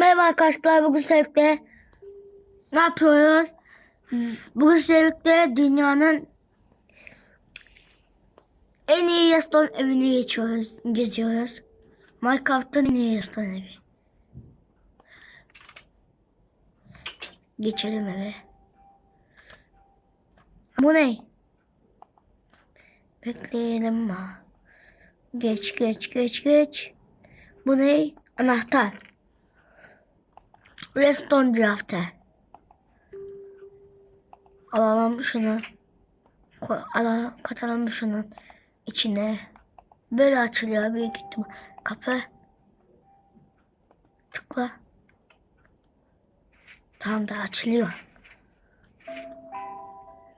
Merhaba arkadaşlar bugün Sevk'te ne yapıyoruz? Bugün Sevk'te dünyanın en iyi Yaston evini geçiyoruz, geziyoruz. Minecraft'ın en iyi Yaston evi. Geçelim eve. Bu ne? Bekleyelim ha. Geç geç geç geç. Bu ne? Anahtar. Redstone drafte. Alalım şunu. Alalım, katalım şunun içine. Böyle açılıyor büyük ihtimal. Kapı. Tıkla. Tamam da açılıyor.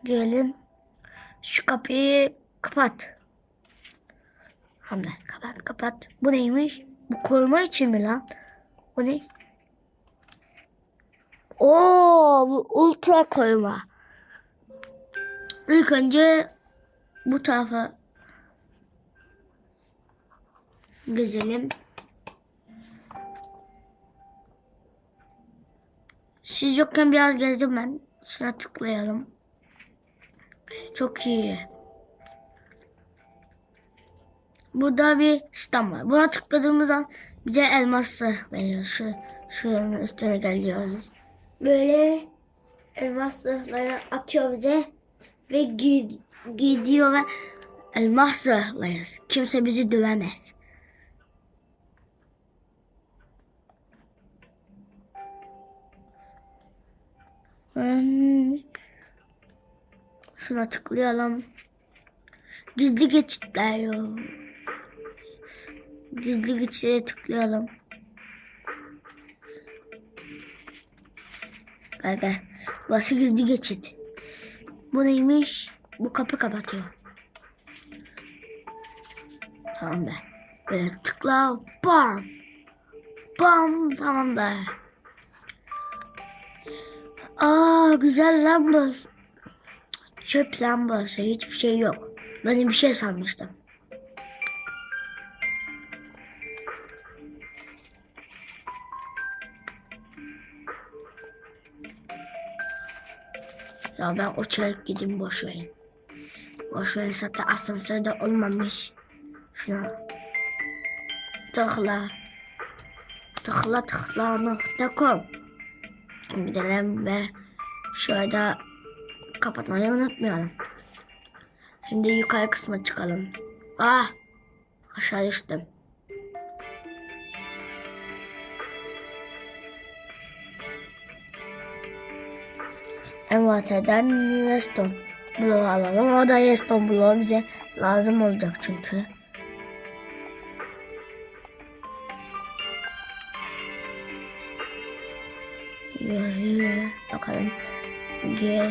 Gelin. Şu kapıyı kapat. Hamdi kapat kapat. Bu neymiş? Bu koruma için mi lan? Bu ne? Oo, bu ultra koyma. İlk önce bu tarafa gezelim. Siz yokken biraz gezdim ben. Şuna tıklayalım. Çok iyi. Burada bir sistem var. Buna tıkladığımız an bize elması veriyor. Şu, şuranın üstüne geliyoruz. Böyle elmasları atıyor bize ve gi- gidiyor ve elmas. Kimse bizi dövemez. Şuna tıklayalım. Gizli geçitler. Gizli geçitlere tıklayalım. Gel gel. Burası gizli geçit. Bu neymiş? Bu kapı kapatıyor. Tamam da. Böyle tıkla. Bam. Bam. Tamam da. Aa güzel lambası. Çöp lambası. Hiçbir şey yok. Ben bir şey sanmıştım. Ya ben uçarak gideyim boş verin. Boş zaten asansörde olmamış. Şuna tıkla. Tıkla tıkla nokta com. Gidelim ve şurada kapatmayı unutmayalım. Şimdi yukarı kısma çıkalım. Ah! Aşağı düştüm. Envanterden redstone bloğu alalım. O da redstone bloğu bize lazım olacak çünkü. Bakalım. G.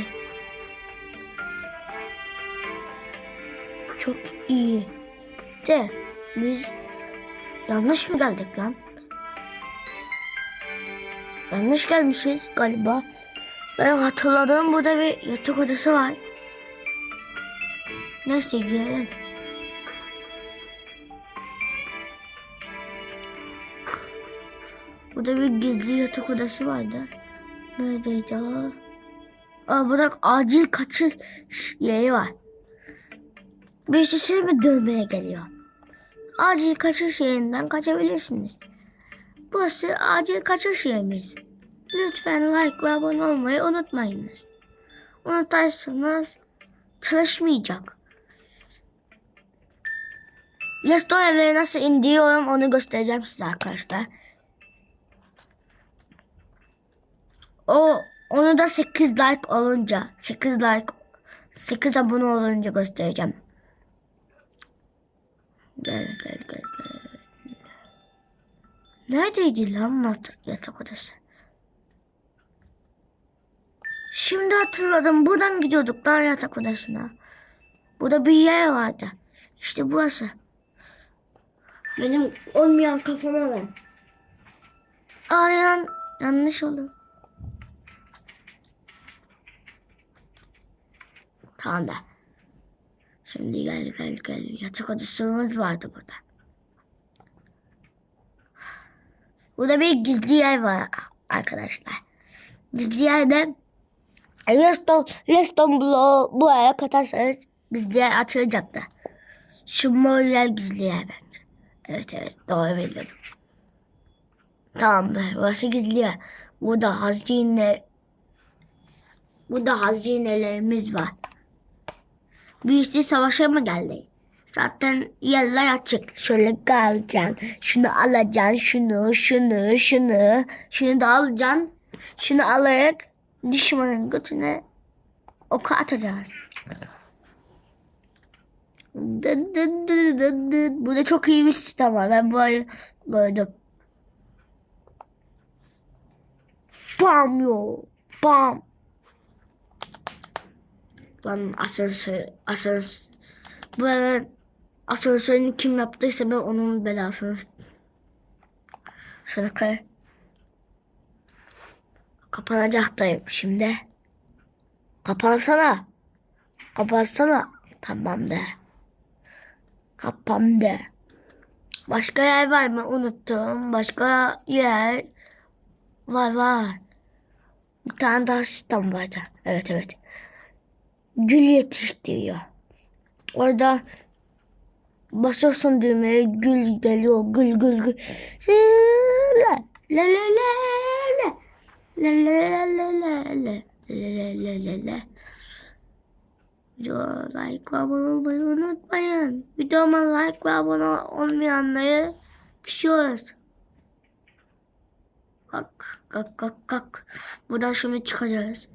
Çok iyi. De biz yanlış mı geldik lan? Yanlış gelmişiz galiba. Ben hatırladım burada bir yatak odası var. Neyse girelim. Burada bir gizli yatak odası vardı. Neredeydi o? Aa bırak acil kaçış yeri var. Birisi seni mi dövmeye geliyor? Acil kaçış yerinden kaçabilirsiniz. Burası acil kaçış yerimiz. Lütfen like ve abone olmayı unutmayınız. Unutursanız çalışmayacak. Yaston evleri nasıl indiriyorum onu göstereceğim size arkadaşlar. O onu da 8 like olunca 8 like 8 abone olunca göstereceğim. Gel gel gel gel. Neredeydi lan yat- yatak odası? Şimdi hatırladım. Buradan gidiyorduk lan yatak odasına. Burada bir yer vardı. İşte burası. Benim olmayan kafama ben. Aa yan, yanlış oldu. Tamam da. Şimdi gel gel gel. Yatak odasımız vardı burada. Burada bir gizli yer var arkadaşlar. Gizli yerde Reston, Reston bloğu buraya katarsanız gizli yer açılacaktı. Şu mor yer gizli yer bence. Evet evet doğru bildim. Tamamdır. Burası gizli yer. Burada hazine Burada hazinelerimiz var. Birisi savaşa mı geldi? Zaten yerler açık. Şöyle alacaksın. Şunu alacaksın. Şunu, şunu, şunu. Şunu da alacaksın. Şunu alarak düşmanın götüne oku atacağız. Dı dı dı dı dı. Bu da çok iyi bir sistem var. Ben burayı gördüm. Bam yo. Bam. Lan asansör, asansör. Bu asansörünü kim yaptıysa ben onun belasını. Şuna kay. Kapanacaktayım şimdi. Kapansana. Kapansana. Tamam de. Kapandı. Başka yer var mı? Unuttum. Başka yer var var. Bir tane daha sistem vardı. Evet evet. Gül yetiştiriyor. Orada basıyorsun düğmeye gül geliyor. Gül gül gül. La la la la la. La la la la la la. La la la. Videoma like ve abone olmayı unutmayın. Videoma like ve abone olmayanları küsüyoruz. Kalk kalk kalk kalk. Buradan şimdi çıkacağız.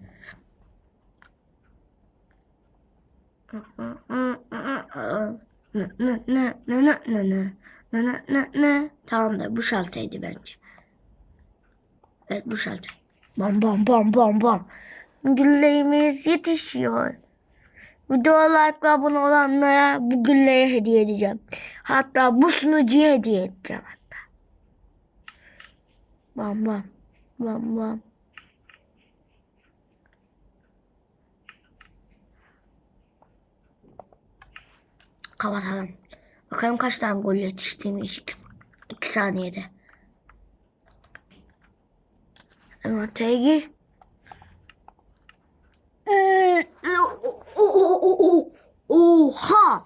Tamamdır bu şalteydi bence. Evet bu şaltey. Bam bam bam bam bam. Güllerimiz yetişiyor. Video like ve abone olanlara bu gülleri hediye edeceğim. Hatta bu sunucuyu hediye edeceğim hatta. Bam bam. Bam bam. Kapatalım. Bakalım kaç tane gol yetiştirmiş 2 saniyede. Envantere gir. Oha!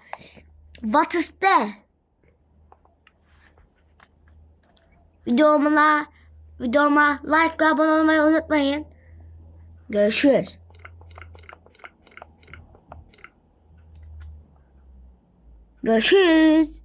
What is that? Videoma, videoma like ve abone olmayı unutmayın. Görüşürüz. Görüşürüz.